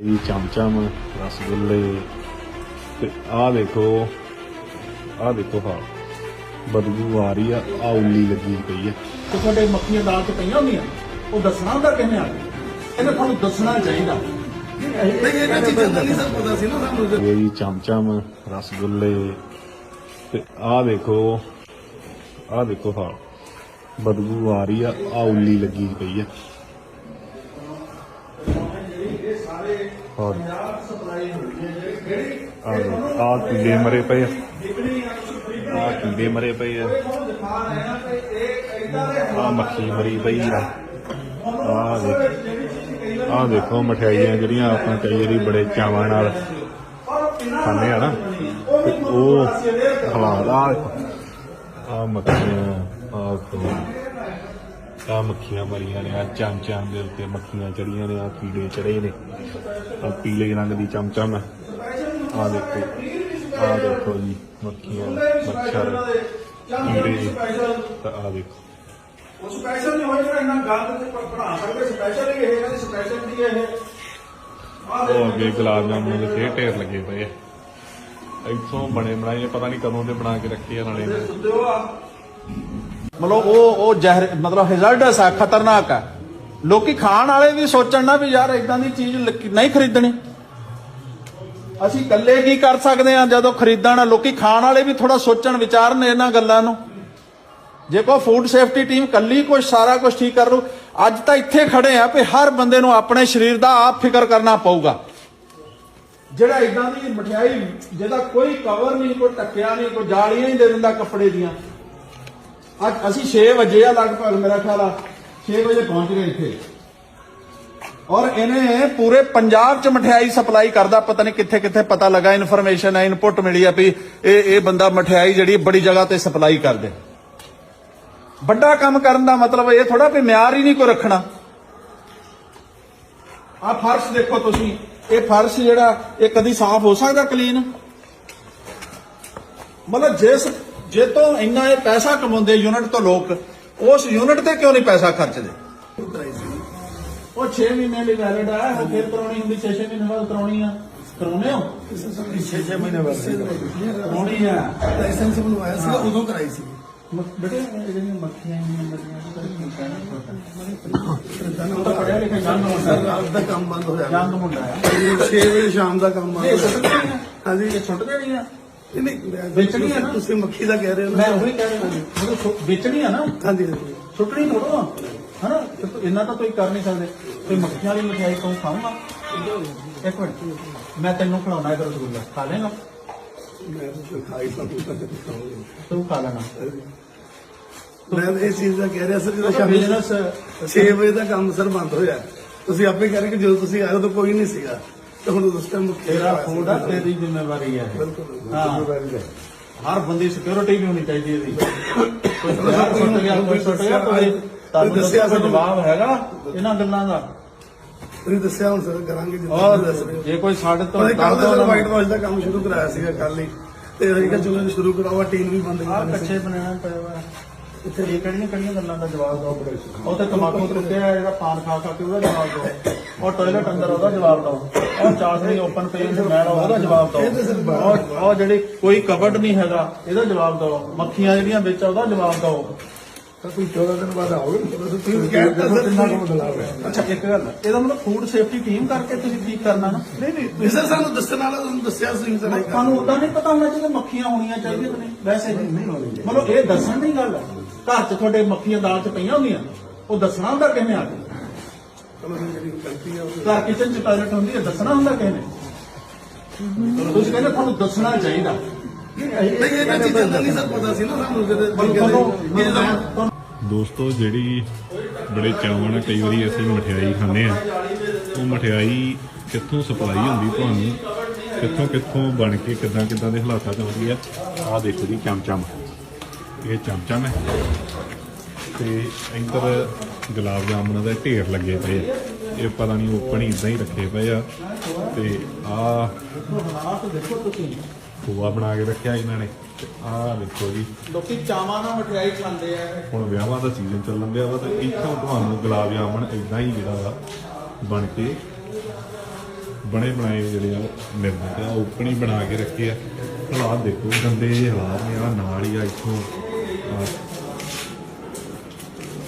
ਇਹ ਚਮਚਮ ਰਸਗੁੱਲੇ ਤੇ ਆਹ ਦੇਖੋ ਆਹ ਦੇਖੋ ਹਾਂ ਬਦਬੂ ਆ ਰਹੀ ਆ ਆ ਉੱਲੀ ਲੱਗੀ ਪਈ ਆ। ਤੇ ਤੁਹਾਡੇ ਮੱਖੀਆਂ ਦਾਲ ਚ ਪਈਆਂ ਹੁੰਦੀਆਂ? ਉਹ ਦੱਸਣਾ ਹੁੰਦਾ ਕਿਵੇਂ ਆ ਇਹਨੇ ਤੁਹਾਨੂੰ ਦੱਸਣਾ ਚਾਹੀਦਾ। ਨਹੀਂ ਇਹਨਾਂ ਚੀਜ਼ਾਂ ਦਾ ਨਹੀਂ ਸਰ ਪਤਾ ਸੀ ਨਾ ਸਾਨੂੰ ਇਹ ਚਮਚਮ ਰਸਗੁੱਲੇ ਤੇ ਆਹ ਦੇਖੋ ਆਹ ਦੇਖੋ ਹਾਂ ਬਦਬੂ ਆ ਰਹੀ ਆ ਆ ਉੱਲੀ ਲੱਗੀ ਪਈ ਆ। ਹੋਰ ਆ ਕੀੜੇ ਮਰੇ ਪਏ ਆ। ਕੀੜੇ ਮਰੇ ਪਏ ਆ। ਆ ਮੱਖੀ ਮਰੀ ਪਈ ਆ। ਆ ਦੇਖ, ਆ ਦੇਖੋ ਮਠਿਆਈਆਂ ਜਿਹੜੀਆਂ ਆਪਾਂ ਕਈ ਵਾਰੀ ਬੜੇ ਚਾਵਾਂ ਨਾਲ ਖਾਂਦੇ ਆ ਨਾ। ਉਹ ਹਾਲਾਤ ਆ ਆ ਮੱਖੀਆਂ, ਆ ਆ ਮੱਖੀਆਂ ਮਰੀਆਂ ਨੇ ਆ ਚਮਚਾਂ ਦੇ ਉੱਤੇ ਮੱਖੀਆਂ ਚੜੀਆਂ ਨੇ ਆ ਕੀੜੇ ਚੜੇ ਨੇ। ਆ ਪੀਲੇ ਰੰਗ ਦੀ ਚਮਚਮ ਹੈ। ਆ ਦੇਖੋ ਆ ਦੇਖੋ ਜੀ ਮੱਖੀਆਂ ਮੱਛਰ ਕੀੜੇ। ਤਾਂ ਆ ਦੇਖੋ। ਉਹ ਸਪੈਸ਼ਲ ਨਹੀਂ ਹੋਇਆ ਜਿਹੜਾ ਇਹਨਾਂ ਗੰਦ ਤੇ ਬਣਾ ਸਕਦੇ ਸਪੈਸ਼ਲ ਹੀ ਇਹ ਇਹਨਾਂ ਦੀ ਸਪੈਸ਼ਲ ਦੀ ਇਹ। ਉਹ ਅੱਗੇ ਗੁਲਾਬ ਜਾਮੁਨ ਦੇ ਫੇਰ ਢੇਰ ਲੱਗੇ ਪਏ ਆ। ਇੱਥੋਂ ਬਣੇ ਬਣਾਏ ਪਤਾ ਨਹੀਂ ਕਦੋਂ ਦੇ ਬਣਾ ਕੇ ਰੱਖੇ ਆ ਨਾਲੇ ਦਿਓ ਆ ਮਤਲਬ ਉਹ ਉਹ ਜ਼ਹਿਰ, ਮਤਲਬ ਹੈਜ਼ਰਡਸ ਆ, ਖਤਰਨਾਕ ਆ। ਲੋਕੀ ਖਾਣ ਵਾਲੇ ਵੀ ਸੋਚਣ ਨਾ ਵੀ ਯਾਰ ਇਦਾਂ ਦੀ ਚੀਜ਼ ਨਹੀਂ ਖਰੀਦਣੀ। ਅਸੀਂ ਇਕੱਲੇ ਕੀ ਕਰ ਸਕਦੇ ਆ ਜਦੋਂ ਖਰੀਦਣ? ਲੋਕੀ ਖਾਣ ਵਾਲੇ ਵੀ ਥੋੜਾ ਸੋਚਣ, ਵਿਚਾਰਨ ਇਹਨਾਂ ਗੱਲਾਂ ਨੂੰ। ਜੇ ਕੋ ਫੂਡ ਸੇਫਟੀ ਟੀਮ ਕੱਲੀ ਕੁਝ ਸਾਰਾ ਕੁਝ ਠੀਕ ਕਰ ਲੂ ਅੱਜ ਤਾਂ ਇੱਥੇ ਖੜੇ ਆ ਵੀ ਹਰ ਬੰਦੇ ਨੂੰ ਆਪਣੇ ਸਰੀਰ ਦਾ ਆਪ ਫਿਕਰ ਕਰਨਾ ਪਊਗਾ। ਜਿਹੜਾ ਇਦਾਂ ਦੀ ਮਠਿਆਈ, ਜਿਹਦਾ ਕੋਈ ਕਵਰ ਨਹੀਂ, ਕੋਈ ਟੱਕਿਆ ਨਹੀਂ, ਕੋਈ ਜਾਲੀਆਂ ਹੀ ਦੇ ਦਿੰਦਾ ਕੱਪੜੇ ਦੀਆਂ ਅੱਜ ਅਸੀਂ 6 ਵਜੇ ਆ ਲਗਭਗ ਮੇਰਾ ਖਿਆਲ ਆ। 6 ਵਜੇ ਪਹੁੰਚ ਗਏ ਇੱਥੇ। ਔਰ ਇਹਨੇ ਪੂਰੇ ਪੰਜਾਬ ਚ ਮਠਿਆਈ ਸਪਲਾਈ ਕਰਦਾ, ਪਤਾ ਨਹੀਂ ਕਿੱਥੇ ਕਿੱਥੇ ਪਤਾ ਲੱਗਾ, ਇਨਫੋਰਮੇਸ਼ਨ ਹੈ ਇਨਪੁਟ ਮਿਲੀ ਆ ਵੀ ਇਹ ਇਹ ਬੰਦਾ ਮਠਿਆਈ ਜਿਹੜੀ ਬੜੀ ਜਗ੍ਹਾ ਤੇ ਸਪਲਾਈ ਕਰਦੇ। ਵੱਡਾ ਕੰਮ ਕਰਨ ਦਾ ਮਤਲਬ ਇਹ ਥੋੜਾ ਵੀ ਮਿਆਰ ਹੀ ਨਹੀਂ ਕੋ ਰੱਖਣਾ। ਆ ਫਰਸ਼ ਦੇਖੋ ਤੁਸੀਂ। ਇਹ ਫਰਸ਼ ਜਿਹੜਾ, ਇਹ ਕਦੀ ਸਾਫ਼ ਹੋ ਸਕਦਾ ਕਲੀਨ ਮਤਲਬ ਜਿਸ ਜੇ ਤੋਂ ਇੰਨਾ ਇਹ ਪੈਸਾ ਕਮਾਉਂਦੇ ਯੂਨਿਟ ਤੋਂ ਲੋਕ ਉਸ ਯੂਨਿਟ ਤੇ ਕਿਉਂ ਨਹੀਂ ਪੈਸਾ ਖਰਚਦੇ? ਉਹ 6 ਮਹੀਨੇ ਲਈ ਵੈਲਿਡ ਆ ਫਿਰ ਕਰਾਉਣੀ ਹੁੰਦੀ 6 ਮਹੀਨੇ ਬਾਅਦ ਕਰਾਉਣੀ ਆ। ਕਰਾਉਨੇ ਹੋ? 6-6 ਮਹੀਨੇ ਬਾਅਦ। ਕਰਾਉਣੀ ਆ। ਲਾਇਸੈਂਸ ਬਣਵਾਇਆ ਸੀ ਉਦੋਂ ਕਰਾਈ ਸੀ। ਬੇਟੇ ਜਿਹੜੀਆਂ ਮੱਖੀਆਂ ਇੰਨੀਆਂ ਮਰੀਆਂ ਤਾਂ ਪੜਿਆ ਲਿਖਿਆ ਜੰਗ ਮੁੰਡਾ। ਰਾਤ ਦਾ ਕੰਮ ਬੰਦ ਹੋਇਆ। ਜੰਗ ਮੁੰਡਾ ਆ। 6 ਵਜੇ ਸ਼ਾਮ ਦਾ ਕੰਮ ਬੰਦ ਹਾਂਜੀ। ਇਹ ਦੇਣੀਆਂ। ਨਹੀਂ, ਨਹੀਂ ਮੈਂ- ਵੇਚਣੀ ਹੈ ਨਾ? ਤੁਸੀਂ ਮੱਖੀ ਦਾ ਕਹਿ ਰਹੇ ਹੋ ਮੈਂ ਉਹੀ ਕਹਿ ਰਿਹਾ ਮੈਨੂੰ ਸੁ- ਵੇਚਣੀ ਆ ਨਾ? ਹਾਂਜੀ ਹਾਂਜੀ। ਸੁੱਟਣੀ ਥੋੜੋ ਹਨਾ? ਤੇ ਤੂੰ ਇੰਨਾ ਤਾਂ ਕੋਈ ਕਰ ਨਹੀਂ ਸਕਦੇ। ਕੋਈ ਮੱਖੀਆਂ ਵਾਲੀ ਮਠਿਆਈ ਤੂੰ ਖਾਊਂਗਾ। ਇੱਕ ਮਿੰਟ। ਮੈਂ ਤੈਨੂੰ ਖਿਲਾਉਣਾ ਹੈ ਰਸਗੁੱਲਾ। ਖਾ ਲੇਗਾ? ਮੈਂ ਤਾਂ ਖਾਈ ਸਕਦਾ ਤੂੰ ਖਾ ਲੈਣਾ। ਮੈਂ ਤਾਂ ਇਹ ਚੀਜ਼ ਦਾ ਕਹਿ ਰਿਹਾ ਸਰ ਜਦੋਂ ਅੱਛਾ ਸ਼ਾਮੀ ਬਿਜ਼ਨਸ 6 ਵਜੇ ਦਾ ਕੰਮ ਸਰ ਬੰਦ ਹੋਇਆ। ਤੁਸੀਂ ਆਪੇ ਕਹਿ ਰਹੇ ਕਿ ਜਦੋਂ ਤੁਸੀਂ ਆਏ ਉਦੋਂ ਕੋਈ ਨਹੀਂ ਸੀਗਾ। ਤੇ ਹੁਣ ਉਸ ਟਾਈਮ ਤੇਰਾ ਫੂਡ ਆ ਤੇਰੀ ਜ਼ਿੰਮੇਵਾਰੀ ਹੈ ਬਿਲਕੁਲ ਹਾਂ। ਜ਼ਿੰਮੇਵਾਰੀ ਹੈ। ਹਰ ਬੰਦੇ ਸਿਕਿਉਰਿਟੀ ਵੀ ਹੋਣੀ ਚਾਹੀਦੀ ਇਹਦੀ। ਕੋਈ ਸੁੱਟ ਗਿਆ ਕੋਈ ਸੁੱਟ ਗਿਆ ਕੋਈ ਤੁਹਾਨੂੰ ਦੱਸਿਆ। ਜਵਾਬ ਹੈਗਾ ਇਹਨਾਂ ਗੱਲਾਂ ਦਾ? ਤੁਸੀਂ ਦੱਸਿਆ ਹੁਣ ਸਰ ਕਰਾਂਗੇ ਜਦੋਂ ਔਰ ਜੇ ਕੋਈ ਸਾਡੇ ਤੋਂ ਕੱਲ ਦਾ ਵਾਈਟ ਵਾਸ਼ ਦਾ ਕੰਮ ਸ਼ੁਰੂ ਕਰਾਇਆ ਸੀਗਾ ਕੱਲ ਹੀ। ਤੇ ਅਸੀਂ ਕਿਹਾ ਚਲੋ ਸ਼ੁਰੂ ਕਰਾਵਾ ਟੀਮ ਵੀ ਬੰਦ ਕਰਨੀ ਕੱਚੇ ਬਣਾਣਾ ਪਿਆ ਵਾ ਇੱਥੇ ਇਹ ਕਿਹੜੀਆਂ ਕਿਹੜੀਆਂ ਗੱਲਾਂ ਦਾ ਜਵਾਬ ਦਿਓ? ਉਹ ਤੇ ਤਮਾਕੂ ਟੁੱਟਿਆ ਜਿਹੜਾ ਪਾਨ ਖਾ ਖਾ ਕੇ ਉਹਦਾ ਜਵਾਬ ਦਿਓ। ਉਹ ਟਾਇਲਟ ਅੰਦਰ ਉਹਦਾ ਜਵਾਬ ਦਿਓ। ਉਹ ਚਾਸ਼ਨੀ ਓਪਨ ਪਈ ਹੁੰਦੀ ਆ, ਉਹਦਾ ਜਵਾਬ ਦਿਓ ਉਹ ਉਹ ਜਿਹੜੀ ਕੋਈ ਕਬਰਡ ਨਹੀਂ ਹੈਗਾ ਇਹਦਾ ਜਵਾਬ ਦਿਓ ਮੱਖੀਆਂ ਜਿਹੜੀਆਂ ਵਿੱਚ ਆ, ਉਹਦਾ ਜਵਾਬ ਦਿਓ ਤਾਂ ਤੁਸੀਂ 14 ਦਿਨ ਬਾਅਦ ਆਓਗੇ ਤੁਸੀਂ ਸਰ ਕਿੰਨਾ ਅੱਛਾ ਇੱਕ ਗੱਲ ਇਹਦਾ ਮਤਲਬ ਫੂਡ ਸੇਫਟੀ ਟੀਮ ਕਰਕੇ ਤੁਸੀਂ ਠੀਕ ਕਰਨਾ ਨਾ? ਨਹੀਂ ਨਹੀਂ। ਸਰ ਸਾਨੂੰ ਦੱਸਣ ਵਾਲਾ ਤੁਹਾਨੂੰ ਦੱਸਿਆ ਸੀ ਸਰ। ਇਹ ਤੁਹਾਨੂੰ ਉਦਾਂ ਨਹੀਂ ਪਤਾ ਹੋਣਾ ਚਾਹੀਦਾ ਮੱਖੀਆਂ ਹੋਣੀਆਂ ਚਾਹੀਦੀਆਂ ਕਿ ਨਹੀਂ। ਵੈਸੇ ਨਹੀਂ ਮਤਲਬ ਇਹ ਦੱਸਣ ਦੀ ਗੱਲ ਹੈ ਘਰ 'ਚ ਤੁਹਾਡੇ ਮੱਖੀਆਂ ਦਾਲ 'ਚ ਪਈਆਂ ਹੁੰਦੀਆਂ ਉਹ ਦੱਸਣਾ ਹੁੰਦਾ ਕਿਵੇਂ ਆ ਕੇ? ਚਲੋ ਜੀ, ਜਿਹੜੀ ਗਲਤੀ ਹੈ ਉਹ ਘਰ ਕਿਚਨ 'ਚ ਟਾਇਲਟ ਹੁੰਦੀ ਹੈ ਦੱਸਣਾ ਹੁੰਦਾ ਕਿਵੇਂ ਤੁਸੀਂ ਕਹਿੰਦੇ ਤੁਹਾਨੂੰ ਦੱਸਣਾ ਚਾਹੀਦਾ। ਨਹੀਂ ਇਹਨਾਂ ਚੀਜ਼ਾਂ ਦਾ ਨਹੀਂ ਸਰ ਪਤਾ ਸੀ ਨਾ ਸਾਨੂੰ ਜਦੋਂ ਤੁਹਾਨੂੰ ਇਹ ਜਦੋਂ ਤੁਹਾਨੂੰ ਦੋਸਤੋ ਜਿਹੜੀ ਬੜੇ ਚਾਵਾਂ ਨਾਲ ਕਈ ਵਾਰੀ ਅਸੀਂ ਮਠਿਆਈ ਖਾਂਦੇ ਆ ਉਹ ਮਠਿਆਈ ਕਿੱਥੋਂ ਸਪਲਾਈ ਹੁੰਦੀ ਤੁਹਾਨੂੰ? ਕਿੱਥੋਂ ਕਿੱਥੋਂ ਬਣ ਕੇ ਕਿੱਦਾਂ ਕਿੱਦਾਂ ਦੇ ਹਾਲਾਤਾਂ 'ਚ ਆਉਂਦੀ ਆ ਆਹ ਦੇਖੋ ਜੀ ਚਮਚਮ। ਇਹ ਚਮਚਮ ਹੈ। ਤੇ ਇੱਧਰ ਗੁਲਾਬ ਜਾਮੁਨਾਂ ਦੇ ਢੇਰ ਲੱਗੇ ਪਏ ਆ। ਇਹ ਪਤਾ ਨਹੀਂ ਓਪਨ ਹੀ ਇਦਾਂ ਹੀ ਰੱਖੇ ਪਏ ਆ। ਤੇ ਤੁਸੀਂ ਖੋਆ ਬਣਾ ਕੇ ਰੱਖਿਆ ਇਹਨਾਂ ਨੇ। ਤੇ ਆਹ ਦੇਖੋ ਜੀ। ਲੋਕੀ ਚਾਵਾਂ ਨਾਲ ਮਠਿਆਈ ਖਾਂਦੇ ਆ। ਹੁਣ ਵਿਆਹਾਂ ਦਾ ਸੀਜ਼ਨ ਚੱਲਣ ਦਿਆ ਵਾ ਤੇ ਇੱਥੋਂ ਤੁਹਾਨੂੰ ਗੁਲਾਬ ਜਾਮਣ ਇਦਾਂ ਹੀ ਜਿਹੜਾ ਵਾ ਬਣ ਕੇ ਬਣੇ ਬਣਾਏ ਜਿਹੜੇ ਆ ਮਿਲਦੇ ਆ। ਓਪਨ ਹੀ ਬਣਾ ਕੇ ਰੱਖੇ ਆ। ਹਾਲਾਤ ਦੇਖੋ ਗੰਦੇ ਜਿਹੇ ਹਾਲਾਤ ਨੇ ਆ। ਨਾਲ ਹੀ ਆ ਇੱਥੋਂ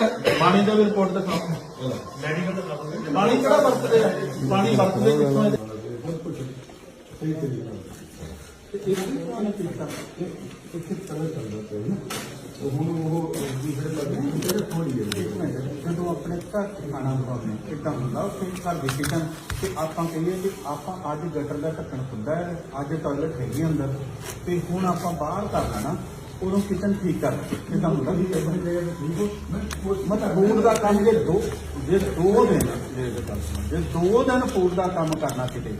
ਪਾਣੀ ਦਾ ਵੀ ਰਿਪੋਰਟ ਦਿਖਾਓ। ਪਾਣੀ ਕਿਹੜਾ ਵਰਤਦੇ ਆ? ਪਾਣੀ ਵਰਤਦੇ ਕਿੱਥੋਂ ਹੈ ਜਦੋਂ ਆਪਣੇ ਘਰ ਖਾਣਾ ਬਣਾਉਂਦੇ ਕਿੱਦਾਂ ਹੁੰਦਾ? ਉੱਥੇ ਘਰ ਦੀ ਕਿਚਨ ਤੇ ਆਪਾਂ ਕਹੀਏ ਕਿ ਆਪਾਂ ਅੱਜ ਗਟਰ ਦਾ ਢੱਕਣ ਖੁੱਲਦਾ ਹੈ, ਅੱਜ ਟਾਇਲਟ ਹੈਗੀ ਅੰਦਰ, ਤੇ ਹੁਣ ਆਪਾਂ ਬਾਹਰ ਕਰ ਲੈਣਾ। ਉਦੋਂ ਕਿਚਨ ਠੀਕ ਕਰ ਕਿੱਦਾਂ ਹੁੰਦਾ ਵੀ ਆਪਣੀ ਜਗ੍ਹਾ ਤੇ ਠੀਕ ਹੋ। ਮਤਲਬ ਫੂਡ ਦਾ ਕੰਮ ਜੇ ਦੋ ਜੇ ਦੋ ਦਿਨ ਜੇ ਦੋ ਦਿਨ ਫੂਡ ਦਾ ਕੰਮ ਕਰਨਾ ਕਿਤੇ।